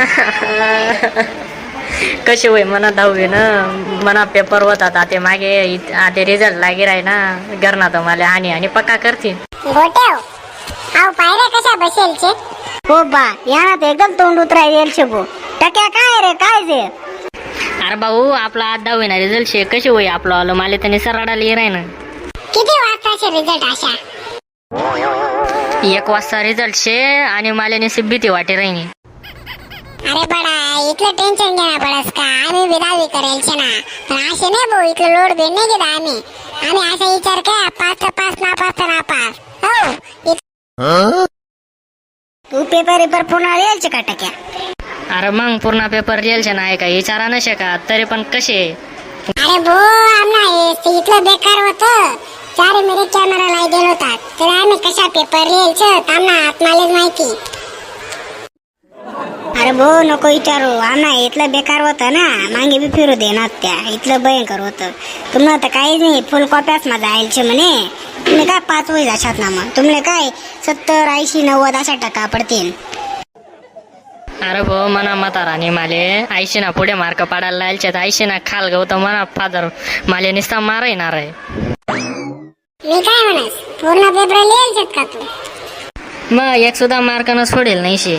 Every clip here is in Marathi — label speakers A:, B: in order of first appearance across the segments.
A: कशी होय? म्हणा दहावी ना. मना पेपर होता आता मागे आता रिझल्ट लागे राही ना. घरना तर मला आणि आणि पक्का करते
B: गोट्याव आव पायऱ्या कशा बसेलचे?
C: हो बा यानं तर एकदम तोंड उतराय येईल शे भो. टक्या काय रे काय जे?
A: अरे भाऊ आपला आज दहावी ना रिझल्ट शे कशी होय आपलं? आलं मला त्यांनी सरडाला ये ना.
B: किती वाजताचे रिझल्ट अशा
A: एक वाजता रिझल्ट शे आणि मला भीती वाटे राहिनी
B: अरे बडा इथलं टेन्शन घ्या पडस का आम्ही बी दहावी करेल छे ना पण असे नाही भाऊ इथलं लोड बी नाही घेत आम्ही. आम्ही असा विचार काय पाच तर पास ना पास तर ना पास हो.
C: तू पेपर पेपर पुन्हा येईल का टक्या.
A: अरे मग पूर्ण पेपर रिअल शे नाही का विचारा नसे का तरी पण कसे?
B: अरे भो आमना हे इथलं बेकार होतं. चार मेरे कॅमेरा लाई गेलो होता तर आम्ही कशा पेपर लिहायच आम्हाला आत्मालेच माहिती.
C: अरे भो नको विचारू. आम्हा इथलं बेकार होतं ना. मागे बी फिरू दे ना त्या. इथलं भयंकर होतं. तुम्हाला तर काहीच नाही. फुल कॉप्याच माझा आयलचे म्हणे. तुम्ही काय पाच वय जाशात ना मग? तुमले काय? सत्तर ऐंशी नव्वद अशा टक्का पडतील.
A: अरे भाऊ मना म्हाताराने माले. ऐंशी ना पुढे मार्क पाडायला लायचे ऐंशी ना खाल गवत मना फादर माले निस्ता मारायणार आहे.
B: मी काय म्हणस पूर्ण पेपर लिहायचेत का तू?
A: मग एक सुद्धा मार्क न सोडेल नाही शे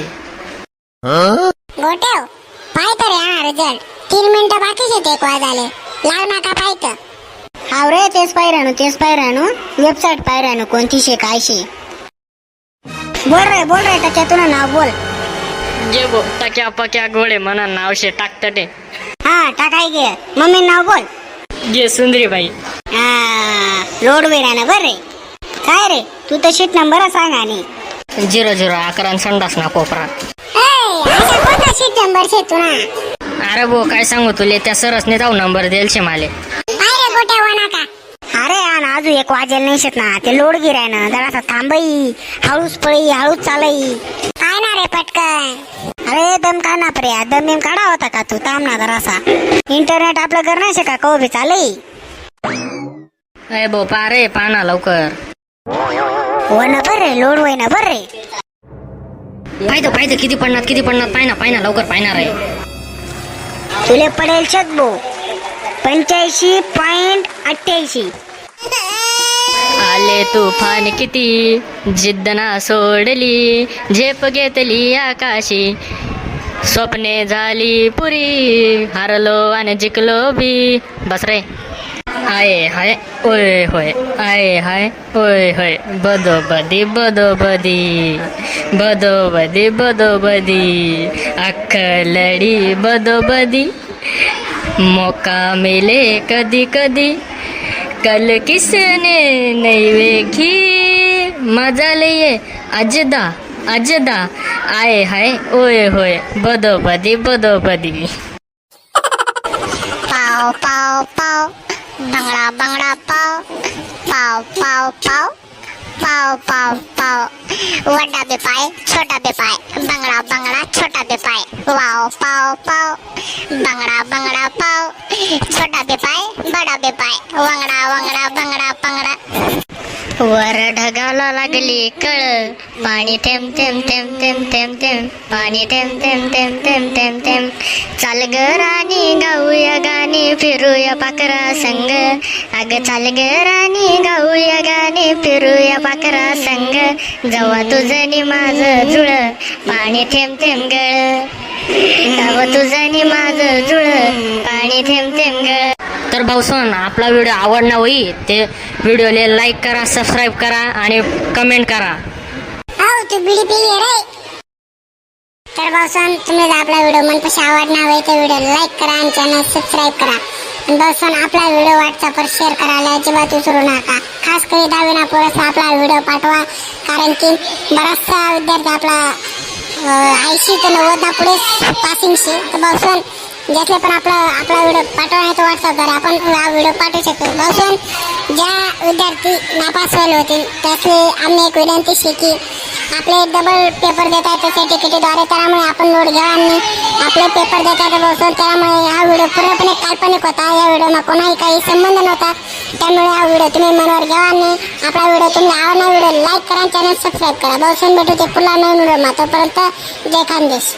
B: गोट्याव. पाय तर या रिझल्ट तीन मिनिटं बाकीच आहेत एक वाजाले. लाव नाका पाय तर
C: हाव रे तेच पायरानू तेच पायरानू वेबसाईट पायरानू कोणती शे काय शे बोल रे बोल रे टक्या तुला नाव बोल.
A: जे बो टक्या पक्या गोळे म्हणा नाव शे टाकतटे
C: हा टाकाय गे. मम्मी नाव बोल.
A: जे सुंदरी बाई
C: हा रोड वे ना बर रे. काय रे तू तर शीट नंबर सांग आणि.
A: झिरो झिरो अकरा आणि संडास ना कोपरा
B: सीट नंबर छे तू ना.
A: अरे भो काय सांगू तुले? त्या सरसने जाऊ नंबर देल शे माले
B: गोट्या नाका
C: अरे आण अजून एक वाजेल नाही शेत ना. ते लोड गिराय ना जरासा थांबई. हळूच पळी हळूच चालई.
B: काय ना रे पटकन.
C: अरे दम का ना पर्या? दम बिम काढा होता का तू? थांब ना जरासा. इंटरनेट आपलं कर नाही का कहो बी चालई.
A: अय भो पा रे पाना लवकर.
C: हो ना बर रे लोड वय ना बर रे.
A: पाहिजे पाहिजे किती पडणार किती पडणार पाहिना पाहिना लवकर पाहिणार आहे
C: तुले पडेल छतबो पंच्याऐंशी पॉइंट अठ्ठ्याऐंशी.
A: आले तुफान किती? जिद्द ना सोडली झेप घेतली आकाशी. स्वप्ने झाली पुरी हारलो आणि जिंकलो बी. बस रे. आय हाय ओय होय आय हाय ओय होय बदो बदी बदो बदी बदो बदी बदो बदी लडी बदो बदी मौका मिले कधी कधी कल किसने नहीं देखी मजा लिए अजदा अजदा आए हाय ओय होय बदो बदी बदो बदी
B: पाव पाव पाव पाव पाव पाव पाव पाव पाव वड्डा बेपाय छोटा बेपाय बंगडा बंगडा छोटा बेपाय वाव पाव पाव बंगडा बंगडा पाव छोटा बेपाय बडा बेपाय वंगडा वंगडा बंगडा पंगडा
A: वर ढगाला लागली कळ पाणी थेंब थेंब थेंब थेंब थेंब थेंब पाणी थेंब थेंब थेंब थेंब थेंब थेंब चाल ग राणी गाऊया गाणी फिरूया पाकरा संग अग चाल ग राणी गाऊया गाणी फिरूया पाकरा संग जवा तुझं नि माझं जुळ पाणी थेंब थेंब गळ जवा तुझं नि माझं जुळ पाणी थेंब थेंब गळ तर भाऊसन आपला व्हिडिओ आवडला होई ते व्हिडिओले लाईक करा सबस्क्राईब करा आणि कमेंट करा.
B: हो तू बिडी पिली रे. तर भाऊसन तुम्ही जर आपला व्हिडिओ मनपाशी आवडणार होई तर व्हिडिओ लाईक करा आणि चॅनल सबस्क्राईब करा. आणि भाऊसन आपला व्हिडिओ व्हॉट्सअपवर शेअर करायला अजिबात विसरू नका. खास करी दहावीना पोरस आपला व्हिडिओ पाठवा. कारण की बराचसा विद्यार्थी आपला ऐंशी ते नव्वद पुढे पासिंगशी तर भाऊसन ज्यातले पण आपला आपला व्हिडिओ पाठवला आहे तो व्हॉट्सअपद्वारे आपण हा व्हिडिओ पाठवू शकतो. भाऊसन ज्या विद्यार्थी नापास व्हायला होतील त्याची आम्ही एक विनंती शिकी आपले डबल पेपर देत आहेत सर्टिफिकेटद्वारे त्यामुळे आपण नोट घ्या आणि आपले पेपर देत आहेत बसून. त्यामुळे हा व्हिडिओ पूर्णपणे काल्पनिक होता. या व्हिडिओला कोणाही काही संबंध नव्हता. त्यामुळे हा व्हिडिओ तुम्ही मनावर घ्या आणि आपला व्हिडिओ तुम्ही आवडला व्हिडिओ लाईक करा चॅनल सबस्क्राईब करा. बसून भेटू ते पुन्हा नवीन व्हिडिओ मातोपर्यंत जय खानदेश.